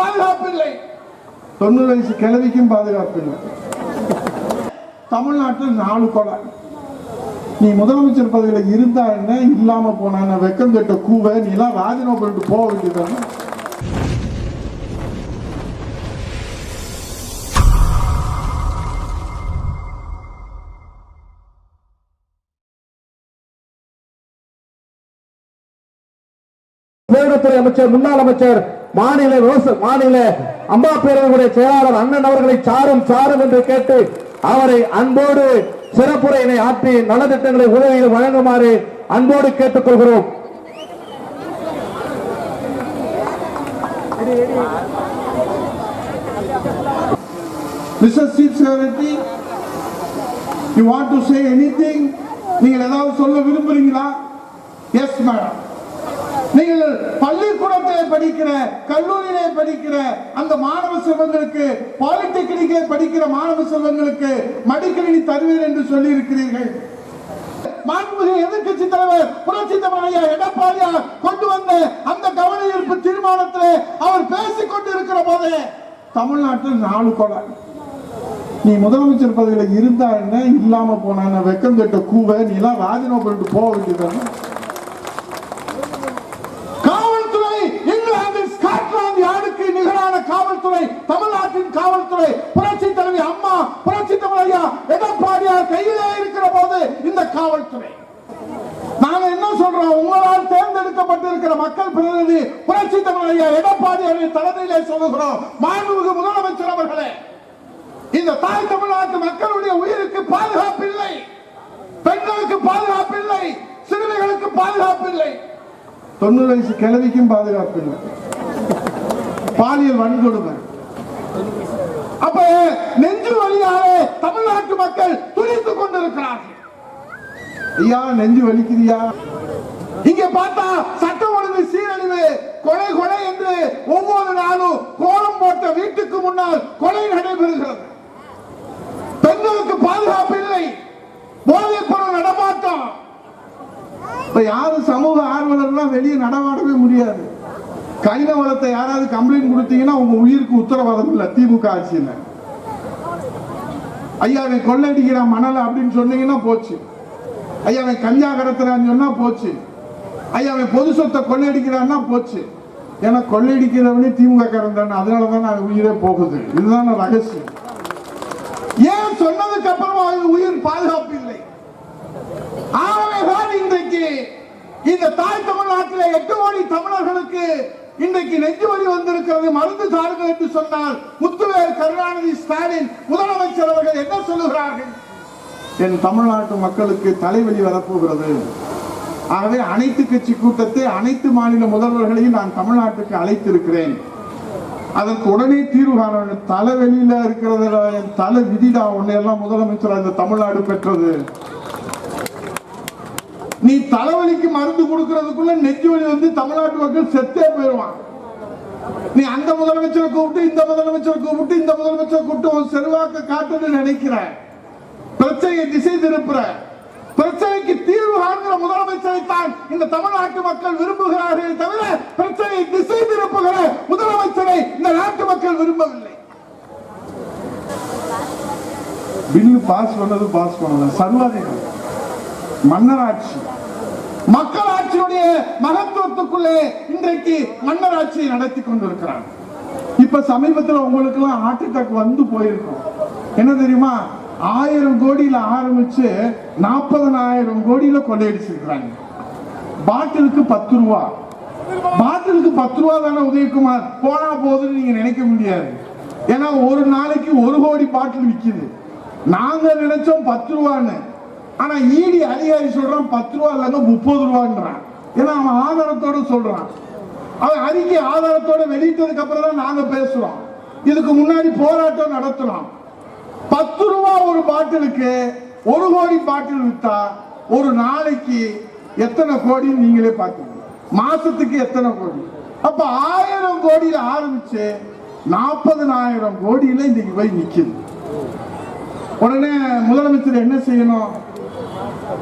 பாதுகாப்பு இல்லை தொண்ணூறு வயசு கிழவிக்கும் பாதுகாப்பு இல்லை தமிழ்நாட்டில் நாலு கொலை. நீ முதலமைச்சர் பதவியில இருந்தா என்ன? இல்லாம போனா வெக்கம் கட்ட கூவ. நீ எல்லாம் ராஜினாமா பண்ணிட்டு போக வேண்டியதானே அமைச்சர் முன்னாள் அமைச்சர் மாநில மாநில அம்மா பேரவையுடைய செயலாளர் அண்ணன் அவர்களை சாரும் சாரும் என்று கேட்டு அவரை அன்போடு சிறப்புரையினை ஆற்றி நலத்திட்டங்களை உதவியில் வழங்குமாறு அன்போடு கேட்டுக்கொள்கிறோம். Mister you want to anything நீங்கள் ஏதாவது சொல்ல விரும்புறீங்களா? எஸ் மேடம் நீங்கள் பள்ளிக்கூடத்திலே படிக்கிற கல்லூரியிலே படிக்கிற அந்த மாணவ செல்வங்களுக்கு பாலிடெக்னிக்கிலே படிக்கிற மாணவ செல்வங்களுக்கு மடிக்கணினி தருவீர் என்று சொல்லி இருக்கிறீர்கள் மாண்புமிகு எதிர்க்கட்சி தலைவர் புரட்சி தமிழையா எடப்பாடியார் கொண்டு வந்த அந்த கவன ஈர்ப்பு தீர்மானத்தில் அவர் பேசிக் கொண்டிருக்கிற போதே தமிழ்நாட்டில் நாலு கொலை. நீ முதலமைச்சர் பதவியில் இருந்தா என்ன? இல்லாம போனா வெக்கம் கட்ட கூவை நீ எல்லாம் ராஜினாமா பண்ணிட்டு போக வேண்டியதான காவல்துறை தமிழ்நாட்டின் காவல்துறை புரட்சி தலைவி அம்மா புரட்சி தமிழையா எடப்பாடியார் கையிலே இருக்கிற போது இந்த காவல்துறை. நாங்க என்ன சொல்றோம்? உங்களால் தேர்ந்தெடுக்கப்பட்டிருக்கிற மக்கள் பிரதிநிதி புரட்சி தமிழையா எடப்பாடியாரின் தலைமையிலே சொல்லுகிறோம். மாண்புமிகு முதலமைச்சர் அவர்களே இந்த தாய் தமிழ்நாட்டு மக்களுடைய உயிருக்கு பாதுகாப்பு இல்லை பெண்களுக்கு பாதுகாப்பு இல்லை சிறுமிகளுக்கு பாதுகாப்பு இல்லை தொண்ணூறு வயசு கிழவிக்கும் பாதுகாப்பு இல்லை பாலியல் வன்கொடுமை. அப்ப நெஞ்சு வழியாலே தமிழ்நாட்டு மக்கள் துடித்துக் கொண்டிருக்கிறார்கள். ஐயா நெஞ்சு வலிக்குதியா? இங்க பார்த்தா சட்டம் ஒழுங்கு சீரழிவு கொலை கொலை என்று ஒவ்வொரு நாளும் கோலம் போட்ட வீட்டுக்கு முன்னால் கொலை நடைபெறுகிறது. பெண்களுக்கு பாதுகாப்பு இல்லை. போதைப் பொருள் நடமாட்டம். இப்ப யாரும் சமூக ஆர்வலர்லாம் வெளியே நடமாடவே முடியாது. கனிம வளத்தை யாராவது கம்ப்ளைண்ட் கொடுத்தீங்கன்னா உங்க உயிருக்கு உத்தரவாதம் இல்லை திமுக ஆட்சியில். ஐயா அவன் கொள்ளடிக்கிறான் மணல் அப்படின்னு சொன்னீங்கன்னா போச்சு. ஐயா அவன் கஞ்சா கடத்துறான்னு சொன்னா போச்சு. ஐயா அவன் பொது சொத்தை கொள்ளையடிக்கிறான்னா போச்சு. ஏன்னா கொள்ளையடிக்கிறவனே திமுக காரன் தானே அதனால தான் நான் உயிரே போகுது. இதுதான் ரகசியம். ஏன் சொன்னதுக்கு அப்புறமா அவன் உயிர் பாதுகாப்பு இல்லை? ஆகவேதான் இன்றைக்கு இந்த தாய் தமிழ்நாட்டில் எட்டு கோடி தமிழர்களுக்கு இன்றைக்கு நெஞ்சு வலி வந்திருக்கிறது மருந்து தாருங்கள் என்று சொன்னால் முத்துவேல் கருணாநிதி ஸ்டாலின் முதலமைச்சர் அவர்கள் என்ன சொல்லுகிறார்கள்? என் தமிழ்நாட்டு மக்களுக்கு தலைவலி வரப்போகிறது. ஆகவே அனைத்து கட்சி கூட்டத்தை அனைத்து மாநில முதல்வர்களையும் நான் தமிழ்நாட்டுக்கு அழைத்திருக்கிறேன். அதற்கு உடனே தீர்வு காண தலைவெளியில இருக்கிறது என் தலை விதிடா உன்னை எல்லாம் முதலமைச்சர் இந்த தமிழ்நாடு பெற்றது. நீ தலைவலிக்கு மருந்து கொடுக்கறதுக்குள்ள நெஞ்சு வலி வந்து தமிழ்நாட்டு மக்கள் செத்தே போயிடுவான் நீ அந்த முதலமைச்சரை கூப்பிட்டு இந்த முதலமைச்சரை கூப்பிட்டு இந்த முதலமைச்சரை கூப்பிட்டு உன் செல்வாக்க காட்டுன்னு நினைக்கிற. பிரச்சனையை திசை திருப்புற. பிரச்சனைக்கு தீர்வு காண்கிற முதலமைச்சரை தான் இந்த தமிழ்நாட்டு மக்கள் விரும்புகிறார்கள் தவிர பிரச்சனையை திசை திருப்புகிற முதலமைச்சரை இந்த நாட்டு மக்கள் விரும்பவில்லை. பில்லு பாஸ் பண்ணது பாஸ் பண்ணல. சர்வாதிகாரம். மன்னராட்சி. மக்களாட்சியுடைய மகத்துவத்துக்குள்ளே இன்றைக்கு மன்னராட்சியை நடத்தி கொண்டிருக்கிறாங்க இப்ப சமீபத்தில் உங்களுக்கு எல்லாம் ஹார்ட் அட்டாக் வந்து போயிருக்கும். என்ன தெரியுமா? ஆயிரம் கோடியில ஆரம்பிச்சு நாற்பதனாயிரம் கோடியில கொள்ளையடிச்சிருக்கிறாங்க. பாட்டிலுக்கு பத்து ரூபா. பாட்டிலுக்கு பத்து ரூபா தானே உதயகுமார்? போனா போதுன்னு நீங்க நினைக்க முடியாது. ஏன்னா ஒரு நாளைக்கு ஒரு கோடி பாட்டில் விற்கிது நாங்க நினைச்சோம் பத்து ரூபான்னு. ஆனா ஈடி அதிகாரி சொல்றான் பத்து ரூபா இல்லைங்க முப்பது ரூபான்றான். ஏன்னா அவன் ஆதாரத்தோட சொல்றான். அவன் அறிக்கை ஆதாரத்தோட வெளியிட்டதுக்கு அப்புறம் தான் நாங்க பேசுறோம். இதுக்கு முன்னாடி போராட்டம் நடத்துறோம் பத்து ரூபா ஒரு பாட்டிலுக்கு ஒரு கோடி பாட்டில் வித்தா ஒரு நாளைக்கு எத்தனை கோடின்னு நீங்களே பார்க்கணும். மாசத்துக்கு எத்தனை கோடி? அப்ப ஆயிரம் கோடியில ஆரம்பிச்சு நாற்பதனாயிரம் கோடியில இன்னைக்கு போய் நிக்குது. உடனே முதலமைச்சர் என்ன செய்யணும்?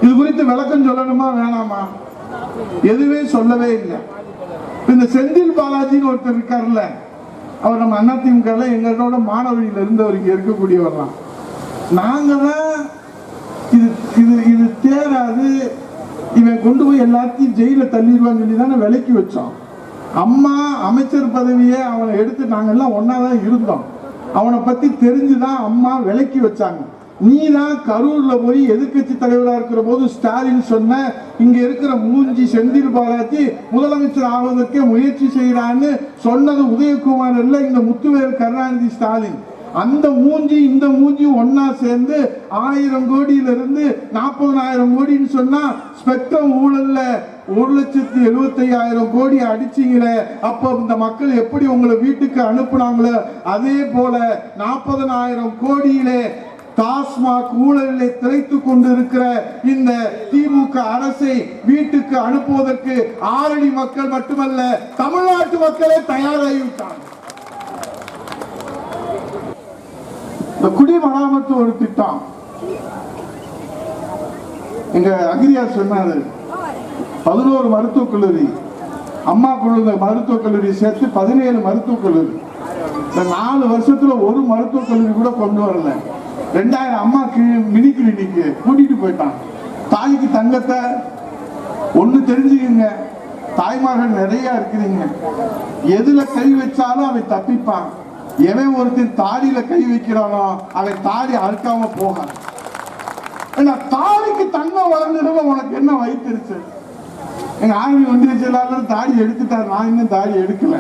இது குறித்து விளக்கம் சொல்லணுமா வேணாமா? எதுவே சொல்லவே இல்லை. இந்த செந்தில் பாலாஜின்னு ஒருத்தர் இருக்கார்ல அவர் நம்ம அதிமுக எங்களோட மாணவர்கள் இருந்தவர் இங்க இருக்கக்கூடியவர் தான் நாங்கள் தான் இது இது இது தேராது இவன் கொண்டு போய் எல்லாத்தையும் ஜெயிலில் தள்ளிடுவான்னு சொல்லி தானே விலக்கி வச்சோம். அம்மா அமைச்சர் பதவியை அவனை எடுத்து நாங்கெல்லாம் ஒன்றா தான் இருந்தோம். அவனை பற்றி தெரிஞ்சு தான் அம்மா விலக்கி வச்சாங்க. நீ தான் கரூர்ல போய் எதிர்க்கட்சி தலைவராக இருக்கிற போது ஸ்டாலின் சொன்ன இங்க இருக்கிற மூஞ்சி செந்தில் பாலாஜி முதலமைச்சர் ஆவதற்கே முயற்சி செய்யறான்னு சொன்னது உதயகுமார் இல்ல இந்த முத்துவேல் கருணாநிதி ஸ்டாலின். அந்த மூஞ்சி இந்த மூஞ்சி ஒன்னா சேர்ந்து ஆயிரம் கோடியில இருந்து நாற்பதனாயிரம் கோடின்னு சொன்னா ஸ்பெக்ட்ரம் ஊழல்ல ஒரு லட்சத்தி எழுபத்தி ஐயாயிரம் கோடி அடிச்சீங்களே அப்ப இந்த மக்கள் எப்படி உங்களை வீட்டுக்கு அனுப்புனாங்களோ அதே போல நாற்பதனாயிரம் கோடியிலே டாஸ்மாக் ஊழலை திரைத்துக் கொண்டிருக்கிற இந்த திமுக அரசை வீட்டுக்கு அனுப்புவதற்கு ஆரணி மக்கள் மட்டுமல்ல தமிழ்நாட்டு மக்களே தயாராகிவிட்டாங்க இந்த குடிமராமத்து ஒரு திட்டம். எங்க அகிரியா சொன்னாரு பதினோரு மருத்துவக் கல்லூரி அம்மா குழந்தை மருத்துவக் கல்லூரி சேர்த்து பதினேழு மருத்துவக் கல்லூரி. இந்த நாலு வருஷத்துல ஒரு மருத்துவக் கல்லூரி கூட கொண்டு வரல. ரெண்டாயிரம் அம்மா மினி கிளினிக்கு கூட்டிட்டு போயிட்டான். தாய்க்கு தங்கத்தை ஒண்ணு தெரிஞ்சுக்கங்க. தாய்மார்கள் நிறைய இருக்கிறீங்க எதுல கை வச்சாலும் அவன் தப்பிப்பான். எவன் ஒருத்தன் தாடியில கை வைக்கிறானோ அவன் தாடி அறுக்காம போகான் ஏன்னா தாடிக்கு தங்கம் வளர்ந்துடும் உனக்கு என்ன வைத்திருச்சு எங்க ஆர்மி ஒன்றிய செயலாளர் தாடி எடுத்துட்டார். நான் இன்னும் தாடி எடுக்கல.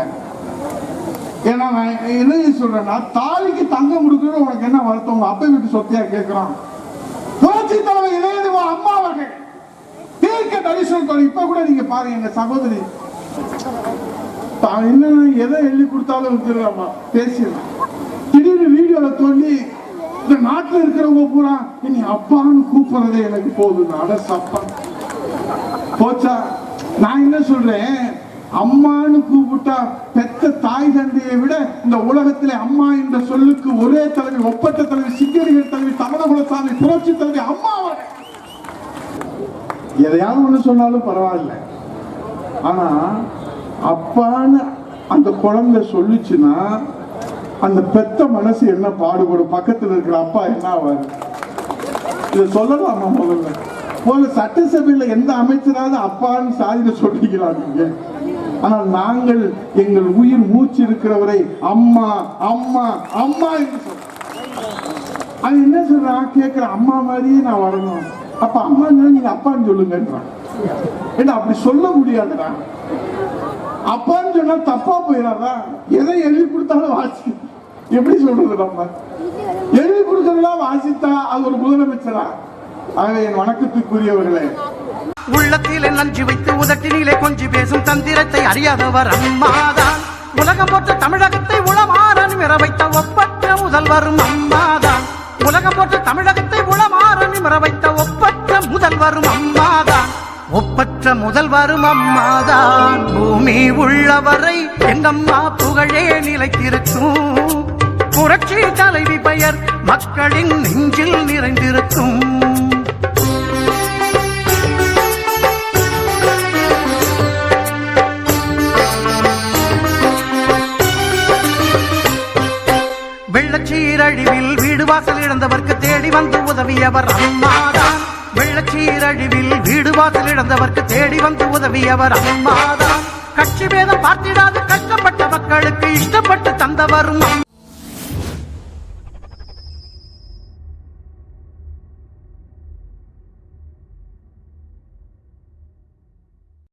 ஏன்னா நான் என்ன சொல்றேன்னா தாலிக்கு தங்கம் கொடுக்கறது உனக்கு என்ன வருத்தம்? உங்க அப்பை வீட்டு சொத்தியா கேட்கிறான் புரட்சி தலைவர் இளையதுவா அம்மா அவர்கள். தீர்க்க தரிசனம் இப்ப கூட நீங்க பாருங்க எங்க சகோதரி. தான் என்ன எதை எழுதி கொடுத்தாலும் விட்டுறாமா பேசிடலாம் திடீர்னு வீடியோல தோண்டி இந்த நாட்டுல இருக்கிறவங்க பூரா இனி அப்பான்னு கூப்பிடுறதே எனக்கு போதும் அட சப்பா. போச்சா? நான் என்ன சொல்றேன்? அம்மான்னு கூப்பிட்டா பெத்த தாய் தந்தையை விட இந்த உலகத்திலே அம்மா என்ற சொல்லுக்கு ஒரே தலைவி ஒப்பற்ற தலைவி சிங்கரிகள் தலைவி தமணகுலசாமி புரட்சி தலைவி அம்மா எதையாவது ஒண்ணு சொன்னாலும் பரவாயில்ல. ஆனா அப்பான்னு அந்த குழந்தை சொல்லுச்சுன்னா அந்த பெத்த மனசு என்ன பாடுபடும்? பக்கத்துல இருக்கிற அப்பா என்ன ஆவாரு? இதை சொல்லலாமா முதல்ல? போல சட்டசபையில எந்த அமைச்சராவது அப்பான்னு சாதிக்க சொல்லிக்கலாம் நீங்க? ஆனால் நாங்கள் எங்கள் உயிர் மூச்சு இருக்கிறவரை அம்மா அம்மா அம்மா என்று சொல்றோம். அது என்ன சொல்றான் கேட்கிற அம்மா மாதிரியே நான் வரணும். அப்ப அம்மா நீங்க அப்பான்னு சொல்லுங்கன்றான் ஏன்னா அப்படி சொல்ல முடியாதுடா. அப்பான்னு சொன்னா தப்பா போயிடாதா எதை எழுதி கொடுத்தாலும் வாசி எப்படி சொல்றது நம்ம? எழுதி கொடுக்கறதெல்லாம் வாசித்தா அது ஒரு முதலமைச்சரா? ஆக என் வணக்கத்துக்குரியவர்களே உள்ளத்திலே நஞ்சு வைத்து உதட்டினிலே கொஞ்சி பேசும் தந்திரத்தை அறியாதவர் அம்மாதான். உலகம் போற்ற தமிழகத்தை உளமாறன் நிமிர வைத்த ஒப்பற்ற முதல்வரும் அம்மாதான். உலகம் போற்ற தமிழகத்தை உளமாறன் நிமிர வைத்த ஒப்பற்ற முதல்வரும் அம்மாதான். ஒப்பற்ற முதல்வரும் அம்மாதான். பூமி உள்ளவரை எங்கம்மா புகழே நிலைத்திருக்கும் புரட்சி தலைவி பெயர் மக்களின் நெஞ்சில் நிறைந்திருக்கும் வெள்ளச்சீரழிவில் வீடு வாசல் இழந்தவர்க்கு தேடி வந்து உதவியவர் அம்மாதான் கட்சி பேதம் பார்த்திடாது கஷ்டப்பட்ட மக்களுக்கு இஷ்டப்பட்டு தந்தவரும்